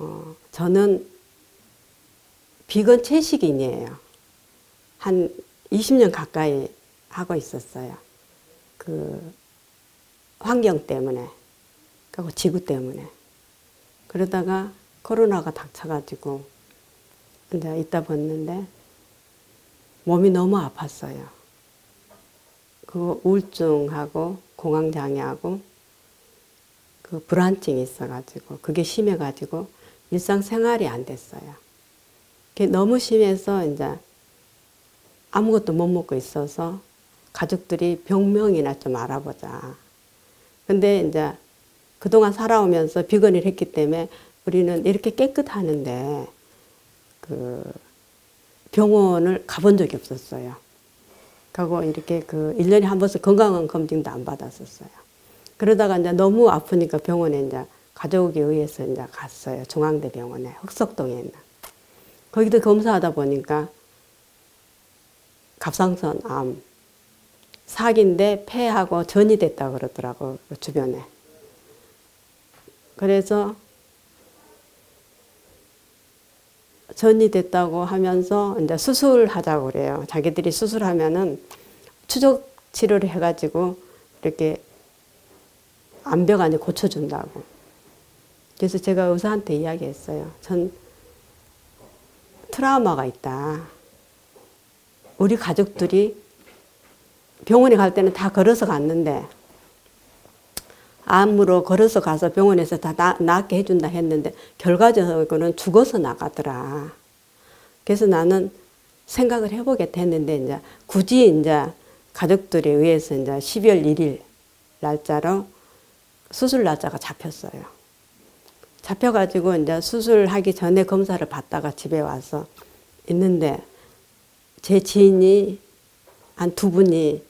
어, 저는 비건 채식인이에요. 한 20년 가까이 하고 있었어요. 그 환경 때문에, 그리고 지구 때문에. 그러다가 코로나가 닥쳐가지고 이제 있다 봤는데 몸이 너무 아팠어요. 그 우울증하고 공황장애하고 그 불안증이 있어가지고 그게 심해가지고 일상생활이 안 됐어요. 너무 심해서 이제 아무것도 못 먹고 있어서 가족들이 병명이나 좀 알아보자. 근데 이제 그동안 살아오면서 비건을 했기 때문에 우리는 이렇게 깨끗하는데 그 병원을 가본 적이 없었어요. 가고 이렇게 그 1년에 한 번씩 건강 검진도 안 받았었어요. 그러다가 이제 너무 아프니까 병원에 이제 가족에 의해서 이제 갔어요. 중앙대 병원에 흑석동에 있는. 거기도 검사하다 보니까 갑상선 암 사기인데 폐하고 전이 됐다 그러더라고 그 주변에. 그래서 전이 됐다고 하면서 이제 수술하자고 그래요. 자기들이 수술하면은 추적 치료를 해가지고 이렇게 암벽 안에 고쳐준다고. 그래서 제가 의사한테 이야기했어요. 전 트라우마가 있다. 우리 가족들이 병원에 갈 때는 다 걸어서 갔는데 암으로 걸어서 가서 병원에서 다 나, 낫게 해준다 했는데 결과적으로는 죽어서 나가더라. 그래서 나는 생각을 해보겠다 했는데 이제 굳이 이제 가족들에 의해서 이제 12월 1일 날짜로 수술 날짜가 잡혔어요. 잡혀가지고 이제 수술하기 전에 검사를 받다가 집에 와서 있는데 제 지인이 한 두 분이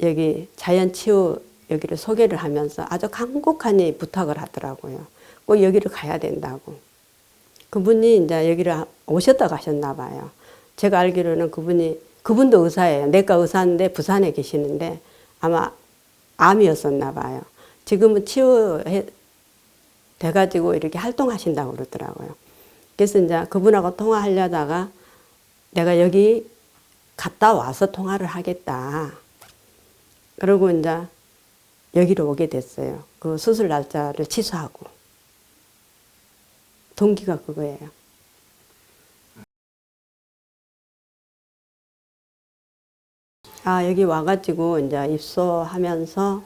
여기 자연치유 여기를 소개를 하면서 아주 간곡하니 부탁을 하더라고요. 꼭 여기를 가야 된다고. 그분이 이제 여기를 오셨다 가셨나 봐요. 제가 알기로는 그분이 그분도 의사예요. 내과 의사인데 부산에 계시는데 아마 암이었었나 봐요. 지금은 치유해 돼가지고 이렇게 활동하신다고 그러더라고요. 그래서 이제 그분하고 통화하려다가 내가 여기 갔다 와서 통화를 하겠다. 그러고 이제 여기로 오게 됐어요. 그 수술 날짜를 취소하고. 동기가 그거예요. 아, 여기 와가지고 이제 입소하면서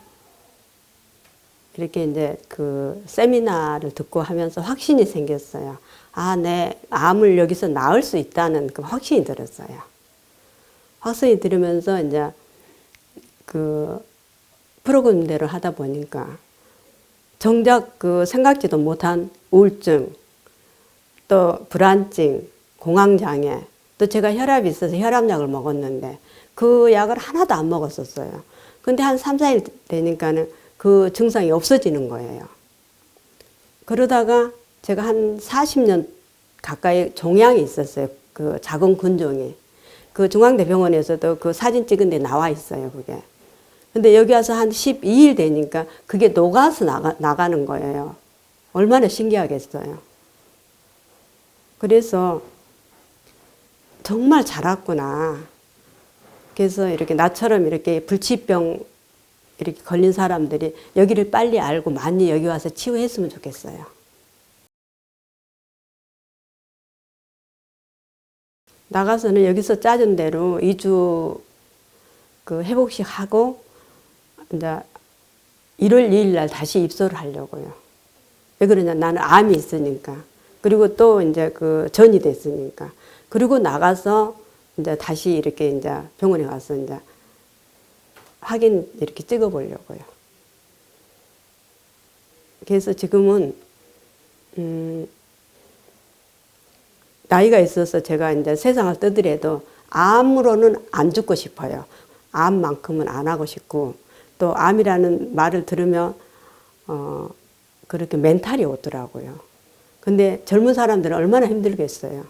이렇게 이제 그 세미나를 듣고 하면서 확신이 생겼어요. 아, 내 암을 여기서 나을 수 있다는 그 확신이 들었어요. 확신이 들으면서 이제 그 프로그램대로 하다 보니까 정작 그 생각지도 못한 우울증, 또 불안증, 공황장애, 또 제가 혈압이 있어서 혈압약을 먹었는데 그 약을 하나도 안 먹었었어요. 근데 한 3, 4일 되니까는 그 증상이 없어지는 거예요. 그러다가 제가 한 40년 가까이 종양이 있었어요. 그 작은 근종이. 그 중앙대병원에서도 그 사진 찍은 데 나와 있어요, 그게. 근데 여기 와서 한 12일 되니까 그게 녹아서 나가, 나가는 거예요. 얼마나 신기하겠어요. 그래서 정말 잘 왔구나. 그래서 이렇게 나처럼 이렇게 불치병 이렇게 걸린 사람들이 여기를 빨리 알고 많이 여기 와서 치유했으면 좋겠어요. 나가서는 여기서 짜준 대로 2주 그 회복식 하고 이제 1월 2일 날 다시 입소를 하려고요. 왜 그러냐? 나는 암이 있으니까. 그리고 또 이제 그 전이 됐으니까. 그리고 나가서 이제 다시 이렇게 이제 병원에 가서 이제 확인 이렇게 찍어 보려고요. 그래서 지금은 음 나이가 있어서 제가 이제 세상을 떠들어도 암으로는 안 죽고 싶어요. 암만큼은 안 하고 싶고 또 암이라는 말을 들으면 어 그렇게 멘탈이 오더라고요. 근데 젊은 사람들은 얼마나 힘들겠어요.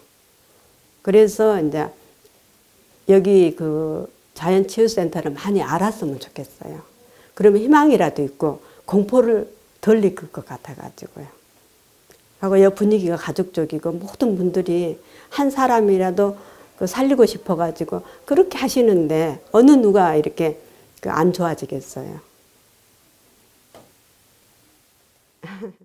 그래서 이제 여기 그 자연치유센터를 많이 알았으면 좋겠어요. 그러면 희망이라도 있고 공포를 덜 이끌 것 같아가지고요. 하고 여 분위기가 가족적이고 모든 분들이 한 사람이라도 그 살리고 싶어가지고 그렇게 하시는데 어느 누가 이렇게 그 안 좋아지겠어요.